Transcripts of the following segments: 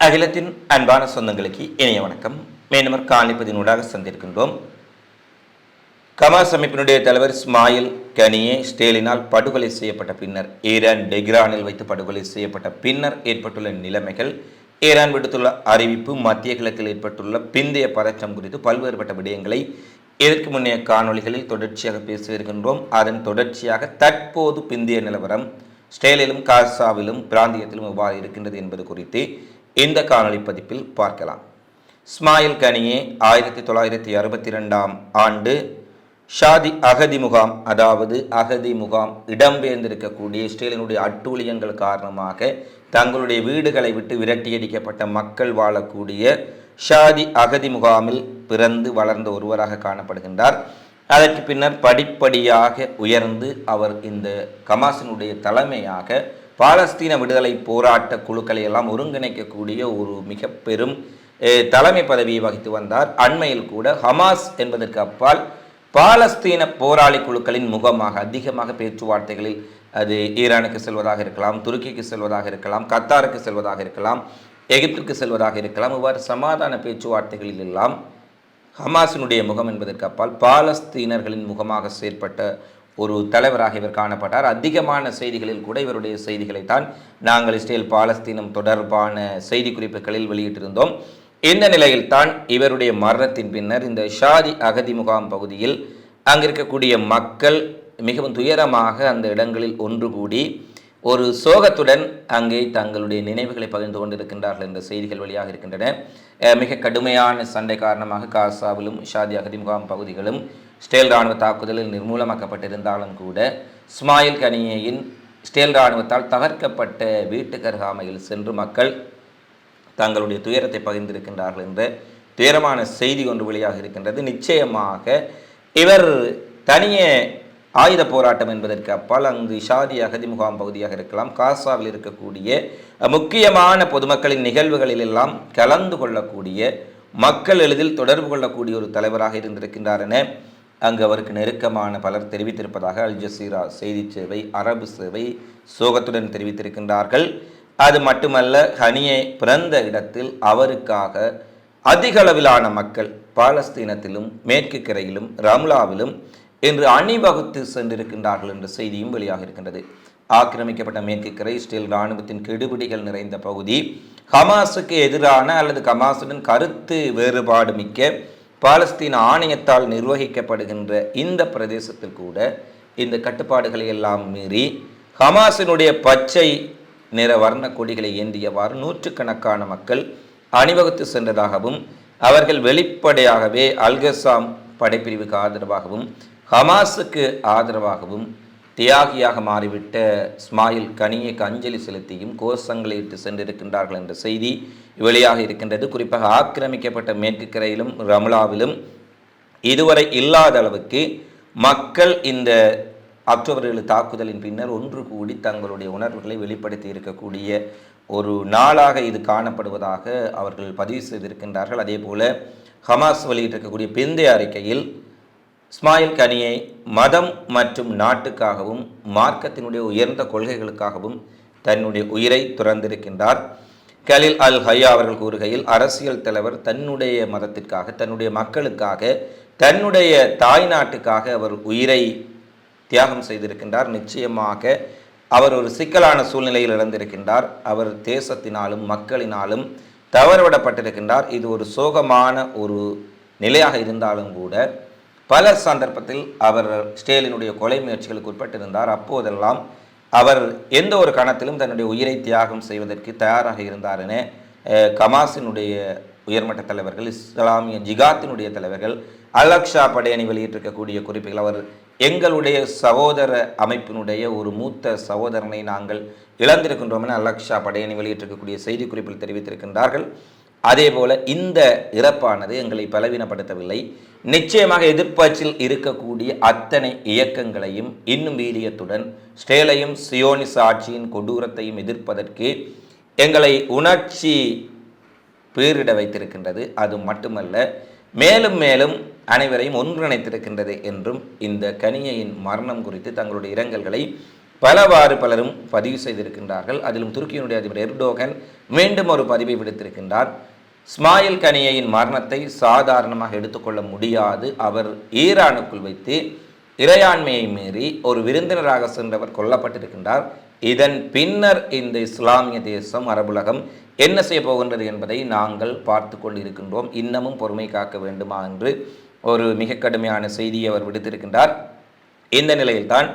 அகிலத்தின் அன்பான சொந்தங்களுக்கு இணைய வணக்கம். மீண்டும் காணிப்பதினூடாக சந்திருக்கின்றோம் கமாஸ் அமைப்பினுடைய தலைவர் ஸ்மாயில் கனியே ஸ்டேலினால் படுகொலை செய்யப்பட்ட பின்னர் ஈரான் டெக்ரானில் வைத்து படுகொலை செய்யப்பட்ட பின்னர் ஏற்பட்டுள்ள நிலைமைகள் ஈரான் விடுத்துள்ள அறிவிப்பு மத்திய கிழக்கில் ஏற்பட்டுள்ள பிந்தைய பதற்றம் குறித்து பல்வேறுபட்ட விடயங்களை இதற்கு முன்னைய காணொளிகளில் தொடர்ச்சியாக பேசியிருக்கின்றோம். அதன் தொடர்ச்சியாக தற்போது பிந்தைய நிலவரம் ஸ்டேலிலும் காசாவிலும் பிராந்தியத்திலும் எவ்வாறு இருக்கின்றது என்பது குறித்து இந்த காணொளி பதிப்பில் பார்க்கலாம். ஸ்மாயில் கனியே ஆயிரத்தி தொள்ளாயிரத்தி அறுபத்தி ரெண்டாம் ஆண்டு ஷாதி அகதி முகாம் அதாவது அகதி முகாம் இடம்பெயர்ந்திருக்கக்கூடிய இஸ்ரேலினுடைய அட்டூழியங்கள் காரணமாக தங்களுடைய வீடுகளை விட்டு விரட்டியடிக்கப்பட்ட மக்கள் வாழக்கூடிய ஷாதி அகதி முகாமில் பிறந்து வளர்ந்த ஒருவராக காணப்படுகின்றார். அதற்கு பின்னர் படிப்படியாக உயர்ந்து அவர் இந்த கமாசினுடைய தலைமையாக பாலஸ்தீன விடுதலை போராட்ட குழுக்களை எல்லாம் ஒருங்கிணைக்கக்கூடிய ஒரு மிக பெரும் தலைமை பதவியை வகித்து வந்தார். அண்மையில் கூட ஹமாஸ் என்பதற்கு அப்பால் பாலஸ்தீன போராளி குழுக்களின் முகமாக அதிகமாக பேச்சுவார்த்தைகளில் அது ஈரானுக்கு செல்வதாக இருக்கலாம் துருக்கிக்கு செல்வதாக இருக்கலாம் கத்தாருக்கு செல்வதாக இருக்கலாம் எகிப்துக்கு செல்வதாக இருக்கலாம் இவ்வாறு சமாதான பேச்சுவார்த்தைகளில் எல்லாம் ஹமாஸினுடைய முகம் என்பதற்கு அப்பால் பாலஸ்தீனர்களின் முகமாக செயற்பட்ட ஒரு தலைவராக இவர் காணப்பட்டார். அதிகமான செய்திகளில் கூட இவருடைய செய்திகளைத்தான் நாங்கள் இஸ்ரேல் பாலஸ்தீனம் தொடர்பான செய்தி குறிப்புகளில் வெளியிட்டிருந்தோம். இந்த நிலையில்தான் இவருடைய மரணத்தின் பின்னர் இந்த ஷாதி அகதி முகாம் பகுதியில் அங்கிருக்கக்கூடிய மக்கள் மிகவும் துயரமாக அந்த இடங்களில் ஒன்று கூடி ஒரு சோகத்துடன் அங்கே தங்களுடைய நினைவுகளை பகிர்ந்து கொண்டிருக்கின்றார்கள் என்ற செய்திகள் வழியாக இருக்கின்றன மிக கடுமையான சண்டை காரணமாக காசாவிலும் ஷாதி அகதி முகாம் பகுதிகளும் ஸ்டேல் இராணுவ தாக்குதலில் நிர்மூலமாக்கப்பட்டிருந்தாலும் கூட ஸ்மாயில் கனியையின் ஸ்டேல் இராணுவத்தால் தகர்க்கப்பட்ட வீட்டுக்கு அருகாமையில் சென்று மக்கள் தங்களுடைய துயரத்தை பகிர்ந்திருக்கின்றார்கள் என்ற துயரமான செய்தி ஒன்று வெளியாக இருக்கின்றது. நிச்சயமாக இவர் தனியே ஆயுத போராட்டம் என்பதற்கு அப்பால் அங்கு ஷாதி அகதி முகாம் பகுதியாக இருக்கலாம். காசாவில் இருக்கக்கூடிய முக்கியமான பொதுமக்களின் நிகழ்வுகளில் எல்லாம் கலந்து கொள்ளக்கூடிய மக்கள் எளிதில் தொடர்பு கொள்ளக்கூடிய ஒரு தலைவராக இருந்திருக்கின்றார் என அங்கு அவருக்கு நெருக்கமான பலர் தெரிவித்திருப்பதாக அல் ஜசீரா செய்தி சேவை அரபு சேவை சோகத்துடன் தெரிவித்திருக்கின்றார்கள். அது மட்டுமல்ல ஹனியை பிறந்த இடத்தில் அவருக்காக அதிக அளவிலான மக்கள் பாலஸ்தீனத்திலும் மேற்கு கரையிலும் ரம்லாவிலும் என்று அணிவகுத்து சென்றிருக்கின்றார்கள் என்ற செய்தியும் வெளியாக இருக்கின்றது. ஆக்கிரமிக்கப்பட்ட மேற்கு கரை இஸ்ரேல் இராணுவத்தின் கெடுபிடிகள் நிறைந்த பகுதி ஹமாஸுக்கு எதிரான அல்லது ஹமாஸுடன் கருத்து வேறுபாடு மிக்க பாலஸ்தீன ஆணையத்தால் நிர்வகிக்கப்படுகின்ற இந்த பிரதேசத்தில் கூட இந்த கட்டுப்பாடுகளை எல்லாம் மீறி ஹமாஸினுடைய பச்சை நிற வர்ண கொடிகளை ஏந்தியவாறு நூற்றுக்கணக்கான மக்கள் அணிவகுத்து சென்றதாகவும் அவர்கள் வெளிப்படையாகவே அல்கசாம் படைப்பிரிவுக்கு ஆதரவாகவும் ஹமாஸுக்கு ஆதரவாகவும் தியாகியாக மாறிவிட்ட ஸ்மாயில் கனியக்கு அஞ்சலி செலுத்தியும் கோஷங்களை இட்டு சென்றிருக்கின்றார்கள் என்ற செய்தி வெளியாக இருக்கின்றது. குறிப்பாக ஆக்கிரமிக்கப்பட்ட மேற்கு கரையிலும் ரமலாவிலும் இதுவரை இல்லாத அளவுக்கு மக்கள் இந்த அக்டோபர் ஏழு தாக்குதலின் பின்னர் ஒன்று கூடி தங்களுடைய உணர்வுகளை வெளிப்படுத்தி இருக்கக்கூடிய ஒரு நாளாக இது காணப்படுவதாக அவர்கள் பதிவு செய்திருக்கின்றார்கள். அதே போல் ஹமாஸ் வெளியிட்டிருக்கக்கூடிய பிந்தைய அறிக்கையில் இஸ்மாயில் கனியை மதம் மற்றும் நாட்டுக்காகவும் மார்க்கத்தினுடைய உயர்ந்த கொள்கைகளுக்காகவும் தன்னுடைய உயிரை துறந்திருக்கின்றார். கலில் அல் ஹையா அவர்கள் கூறுகையில் அரசியல் தலைவர் தன்னுடைய மதத்திற்காக தன்னுடைய மக்களுக்காக தன்னுடைய தாய் நாட்டுக்காக அவர் உயிரை தியாகம் செய்திருக்கின்றார். நிச்சயமாக அவர் ஒரு சிக்கலான சூழ்நிலையில் இழந்திருக்கின்றார் அவர் தேசத்தினாலும் மக்களினாலும் தவறவிடப்பட்டிருக்கின்றார் இது ஒரு சோகமான ஒரு நிலையாக இருந்தாலும் கூட பல சந்தர்ப்பத்தில் அவர் ஸ்டேலினுடைய கொலை முயற்சிகளுக்கு உட்பட்டிருந்தார். அப்போதெல்லாம் அவர் எந்த ஒரு கணத்திலும் தன்னுடைய உயிரை தியாகம் செய்வதற்கு தயாராக இருந்தார் என கமாசினுடைய கமாஸினுடைய உயர்மட்ட தலைவர்கள் இஸ்லாமிய ஜிகாத்தினுடைய தலைவர்கள் அலக்ஷா படையணி வெளியிட்டிருக்கக்கூடிய குறிப்புகள் அவர் எங்களுடைய சகோதர அமைப்பினுடைய ஒரு மூத்த சகோதரனை நாங்கள் இழந்திருக்கின்றோம் என அலக்ஷா படையணி வெளியிட்டிருக்கக்கூடிய செய்தி குறிப்பில் அதே போல் இந்த இறப்பானது எங்களை பலவீனப்படுத்தவில்லை. நிச்சயமாக எதிர்ப்பாச்சில் இருக்கக்கூடிய அத்தனை இயக்கங்களையும் இன்னும் வீரியத்துடன் ஸ்டேலையும் சியோனிச ஆட்சியின் கொடூரத்தையும் எதிர்ப்பதற்கு எங்களை உணர்ச்சி பேரிட வைத்திருக்கின்றது. அது மட்டுமல்ல மேலும் மேலும் அனைவரையும் ஒன்றிணைத்திருக்கின்றது என்றும் இந்த கனியையின் மரணம் குறித்து தங்களுடைய இரங்கல்களை பலவாறு பலரும் பதிவு செய்திருக்கின்றார்கள். அதிலும் துருக்கியினுடைய அதிபர் எர்டோகன் மீண்டும் ஒரு பதிவை விடுத்திருக்கின்றார். ஸ்மாயில் கனியையின் மரணத்தை சாதாரணமாக எடுத்துக்கொள்ள முடியாது. அவர் ஈரானுக்குள் வைத்து இறையாண்மையை மீறி ஒரு விருந்தினராக சென்றவர் கொல்லப்பட்டிருக்கின்றார். இதன் பின்னர் இந்த இஸ்லாமிய தேசம் அரபுலகம் என்ன செய்ய போகின்றது என்பதை நாங்கள் பார்த்து கொண்டிருக்கின்றோம். இன்னமும் பொறுமை காக்க வேண்டுமா என்று ஒரு மிக கடுமையான செய்தியை அவர் விடுத்திருக்கின்றார். இந்த நிலையில்தான்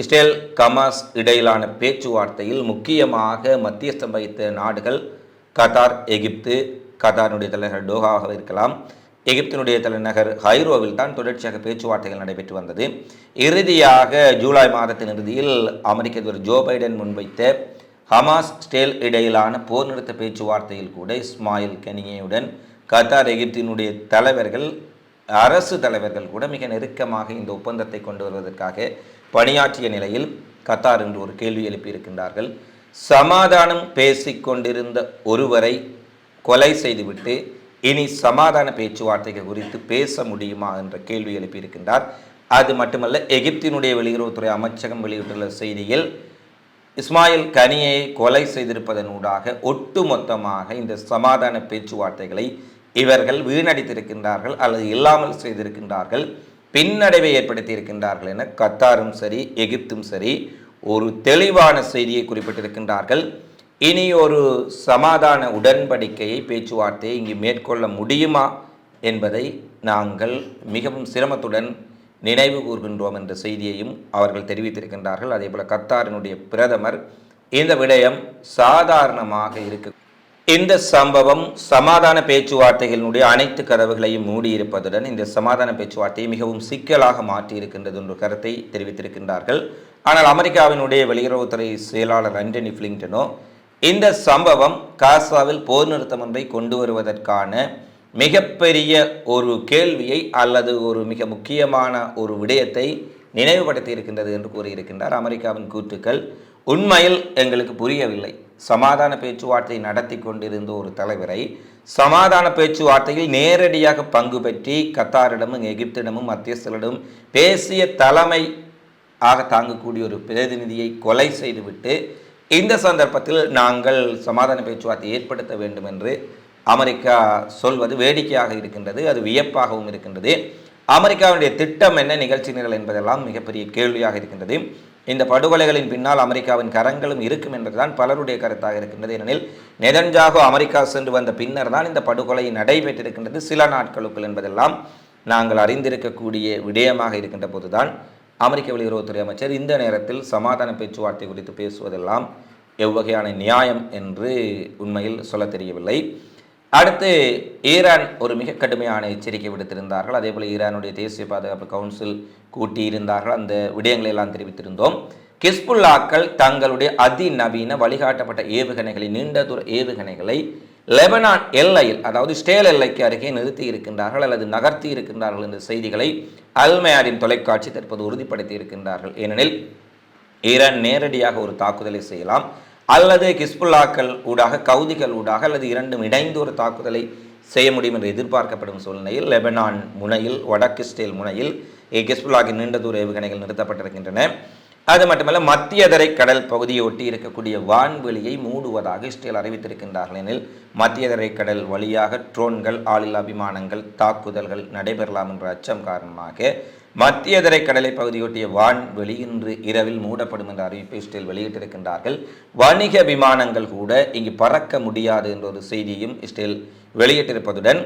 இஸ்ரேல் கமாஸ் இடையிலான பேச்சுவார்த்தையில் முக்கியமாக மத்தியஸ்தம் வைத்த நாடுகள் கத்தார் எகிப்து கத்தாரினுடைய தலைநகர் டோஹாவாக இருக்கலாம். எகிப்தினுடைய தலைநகர் ஹைரோவில் தான் தொடர்ச்சியாக பேச்சுவார்த்தைகள் நடைபெற்று வந்தது. இறுதியாக ஜூலை மாதத்தின் இறுதியில் அமெரிக்க அதிபர் ஜோ பைடன் முன்வைத்த ஹமாஸ் ஸ்டேல் இடையிலான போர் நிறுத்த பேச்சுவார்த்தையில் கூட இஸ்மாயில் கனியையுடன் கத்தார் எகிப்தினுடைய தலைவர்கள் அரசு தலைவர்கள் கூட மிக நெருக்கமாக இந்த ஒப்பந்தத்தை கொண்டு வருவதற்காக பணியாற்றிய நிலையில் கத்தார் என்று ஒரு கேள்வி எழுப்பியிருக்கின்றார்கள். சமாதானம் பேசிக்கொண்டிருந்த ஒருவரை கொலை செய்துவிட்டு இனி சமாதான பேச்சுவார்த்தைகள் குறித்து பேச முடியுமா என்ற கேள்வி எழுப்பியிருக்கின்றார். அது மட்டுமல்ல எகிப்தினுடைய வெளியுறவுத்துறை அமைச்சகம் வெளியிட்டுள்ள செய்தியில் இஸ்மாயில் கனியை கொலை செய்திருப்பதனூடாக ஒட்டுமொத்தமாக இந்த சமாதான பேச்சுவார்த்தைகளை இவர்கள் வீணடித்திருக்கின்றார்கள் அல்லது இல்லாமல் செய்திருக்கின்றார்கள் பின்னடைவை ஏற்படுத்தி இருக்கின்றார்கள் என கத்தாரும் சரி எகிப்தும் சரி ஒரு தெளிவான செய்தியை குறிப்பிட்டிருக்கின்றார்கள். இனி ஒரு சமாதான உடன்படிக்கையை பேச்சுவார்த்தையை இங்கு மேற்கொள்ள முடியுமா என்பதை நாங்கள் மிகவும் சிரமத்துடன் நினைவு கூர்கின்றோம் என்ற செய்தியையும் அவர்கள் தெரிவித்திருக்கின்றார்கள். அதே போல கத்தாரினுடைய பிரதமர் இந்த விடயம் சாதாரணமாக இருக்கு. இந்த சம்பவம் சமாதான பேச்சுவார்த்தைகளினுடைய அனைத்து கதவுகளையும் மூடியிருப்பதுடன் இந்த சமாதான பேச்சுவார்த்தையை மிகவும் சிக்கலாக மாற்றியிருக்கின்றது என்ற கருத்தை தெரிவித்திருக்கின்றார்கள். ஆனால் அமெரிக்காவினுடைய வெளியுறவுத்துறை செயலாளர் ஆண்டனி பிளிங்டனோ இந்த சம்பவம் காசாவில் போர் நிறுத்தம் ஒன்றை கொண்டு வருவதற்கான மிகப்பெரிய ஒரு கேள்வியை அல்லது ஒரு மிக முக்கியமான ஒரு விடயத்தை நினைவுபடுத்தி இருக்கின்றது என்று கூறியிருக்கின்றார் அமெரிக்காவின் கூற்றுக்கள். உண்மையில் எங்களுக்கு புரியவில்லை. சமாதான பேச்சுவார்த்தை நடத்தி கொண்டிருந்த ஒரு தலைவரை சமாதான பேச்சுவார்த்தையில் நேரடியாக பங்கு பெற்றி கத்தாரிடமும் எகிப்திடமும் மத்தியஸ்தரிடமும் பேசிய தலைமை ஆக தாங்கக்கூடிய ஒரு பிரதிநிதியை கொலை செய்துவிட்டு இந்த சந்தர்ப்பத்தில் நாங்கள் சமாதான பேச்சுவார்த்தை ஏற்படுத்த வேண்டும் என்று அமெரிக்கா சொல்வது வேடிக்கையாக இருக்கின்றது அது வியப்பாகவும் இருக்கின்றது. அமெரிக்காவுடைய திட்டம் என்ன நிகழ்ச்சி நிரல் என்பதெல்லாம் மிகப்பெரிய கேள்வியாக இருக்கின்றது. இந்த படுகொலைகளின் பின்னால் அமெரிக்காவின் கரங்களும் இருக்கும் என்பதுதான் பலருடைய கருத்தாக இருக்கின்றது. ஏனெனில் நெதன்ஜாகோ அமெரிக்கா சென்று வந்த பின்னர் தான் இந்த படுகொலை நடைபெற்றிருக்கின்றது. சில நாட்களுக்குள் என்பதெல்லாம் நாங்கள் அறிந்திருக்கக்கூடிய விடயமாக இருக்கின்ற போதுதான் அமெரிக்க வெளியுறவுத்துறை அமைச்சர் இந்த நேரத்தில் சமாதான பேச்சுவார்த்தை குறித்து பேசுவதெல்லாம் எவ்வகையான நியாயம் என்று உண்மையில் சொல்ல தெரியவில்லை. அடுத்து ஈரான் ஒரு மிக கடுமையான எச்சரிக்கை விடுத்திருந்தார்கள். அதே போல் ஈரானுடைய தேசிய பாதுகாப்பு கவுன்சில் கூட்டியிருந்தார்கள். அந்த விடயங்களை எல்லாம் தெரிவித்திருந்தோம். கிஸ்புல்லாக்கள் தங்களுடைய அதிநவீன வழிகாட்டப்பட்ட ஏவுகணைகளை நீண்ட தூர ஏவுகணைகளை லெபனான் எல்லையில் அதாவது ஸ்டேல் எல்லைக்கு அருகே நிறுத்தி இருக்கின்றார்கள் அல்லது நகர்த்தி இருக்கின்றார்கள் என்ற செய்திகளை அல்மையாரின் தொலைக்காட்சி தற்போது உறுதிப்படுத்தி இருக்கின்றார்கள். ஏனெனில் ஈரான் நேரடியாக ஒரு தாக்குதலை செய்யலாம். அல்லது கிஸ்புல்லாக்கள் ஊடாக கவுதிகள் ஊடாக அல்லது இரண்டும் இணைந்து ஒரு தாக்குதலை செய்ய முடியும் என்று எதிர்பார்க்கப்படும் சூழ்நிலையில் லெபனான் முனையில் வடக்கு ஸ்டேல் முனையில் கிஸ்புல்லாக்கின் நீண்ட தூர ஏவுகணைகள் நிறுத்தப்பட்டிருக்கின்றன. அது மட்டுமல்ல மத்திய தரை கடல் பகுதியை ஒட்டி இருக்கக்கூடிய வான்வெளியை மூடுவதாக இஸ்ரேல் அறிவித்திருக்கின்றார்கள். எனில் மத்திய தரை கடல் வழியாக ட்ரோன்கள் ஆளில்லா விமானங்கள் தாக்குதல்கள் நடைபெறலாம் என்ற அச்சம் காரணமாக மத்திய திரைக்கடலை பகுதியொட்டிய வான்வெளி இன்று இரவில் மூடப்படும் என்ற அறிவிப்பை இஸ்ரேல் வெளியிட்டிருக்கின்றார்கள். வணிக விமானங்கள் கூட இங்கு பறக்க முடியாது என்ற ஒரு செய்தியும் இஸ்ரேல் வெளியிட்டிருப்பதுடன்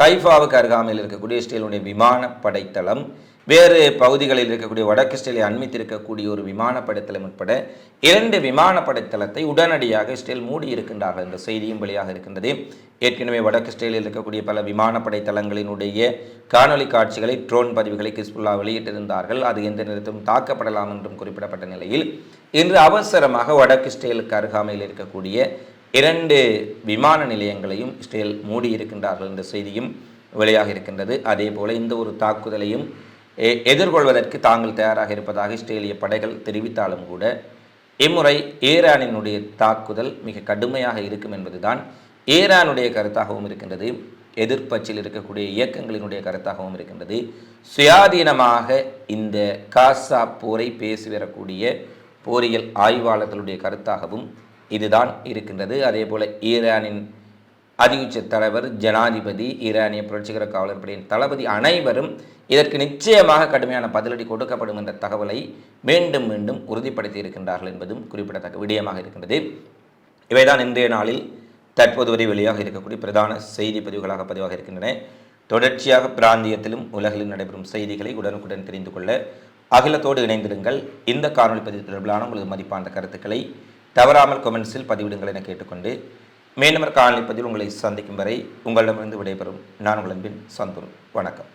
கைஃபாவுக்கு அருகாமையில் இருக்கக்கூடிய இஸ்ரேலுடைய விமானப்படைத்தளம் வேறு பகுதிகளில் இருக்கக்கூடிய வடக்கு இஸ்ரேலை அண்மித்திருக்கக்கூடிய ஒரு விமானப்படைத்தளம் உட்பட இரண்டு விமானப்படைத்தளத்தை உடனடியாக இஸ்ரேல் மூடி இருக்கின்றார்கள். என்ற செய்தியும் வெளியாக இருக்கின்றது. ஏற்கனவே வடக்கு இஸ்ரேலில் இருக்கக்கூடிய பல விமானப்படை தளங்களினுடைய காணொலி காட்சிகளை ட்ரோன் பதிவுகளை கிஸ்புல்லா வெளியிட்டிருந்தார்கள். அது எந்த நேரத்திலும் தாக்கப்படலாம் என்றும் குறிப்பிடப்பட்ட நிலையில் இன்று அவசரமாக வடக்கு இஸ்ரேலுக்கு அருகாமையில் இருக்கக்கூடிய இரண்டு விமான நிலையங்களையும் இஸ்ரேல் மூடி இருக்கின்றார்கள். என்ற செய்தியும் வெளியாக இருக்கின்றது. அதே போல இந்த ஒரு தாக்குதலையும் எதிர்கொள்வதற்கு தாங்கள் தயாராக இருப்பதாக இஸ்ரேலிய படைகள் தெரிவித்தாலும் கூட இம்முறை ஈரானினுடைய தாக்குதல் மிக கடுமையாக இருக்கும் என்பதுதான் ஈரானுடைய கருத்தாகவும் இருக்கின்றது எதிர்ப்பச்சில் இருக்கக்கூடிய இயக்கங்களினுடைய கருத்தாகவும் இருக்கின்றது. சுயாதீனமாக இந்த காசா போரை பேசி வரக்கூடிய போரியல் ஆய்வாளர்களுடைய கருத்தாகவும் இதுதான் இருக்கின்றது. அதே போல் ஈரானின் அதிகுச்ச தலைவர் ஜனாதிபதி ஈரானிய புரட்சிகர காவலர் படையின் தளபதி அனைவரும் இதற்கு நிச்சயமாக கடுமையான பதிலடி கொடுக்கப்படும் என்ற தகவலை மீண்டும் மீண்டும் உறுதிப்படுத்தி இருக்கின்றார்கள் என்பதும் குறிப்பிடத்தக்க விடயமாக இருக்கின்றது. இவைதான் இன்றைய நாளில் தற்போது வரை வெளியாக இருக்கக்கூடிய பிரதான செய்தி பதிவுகளாக பதிவாக இருக்கின்றன. தொடர்ச்சியாக பிராந்தியத்திலும் உலகிலும் நடைபெறும் செய்திகளை உடனுக்குடன் தெரிந்து கொள்ள அகிலத்தோடு இணைந்திருங்கள். இந்த காணொலி பதிவு தொடர்பிலான உங்களது மதிப்பான கருத்துக்களை தவறாமல் கொமெண்ட்ஸில் பதிவிடுங்கள் என கேட்டுக்கொண்டு மேலும் காலனி பதிவில் உங்களை சந்திக்கும் வரை உங்களிடமிருந்து விடைபெறும். நான் உங்கள் அன்பின் வணக்கம்.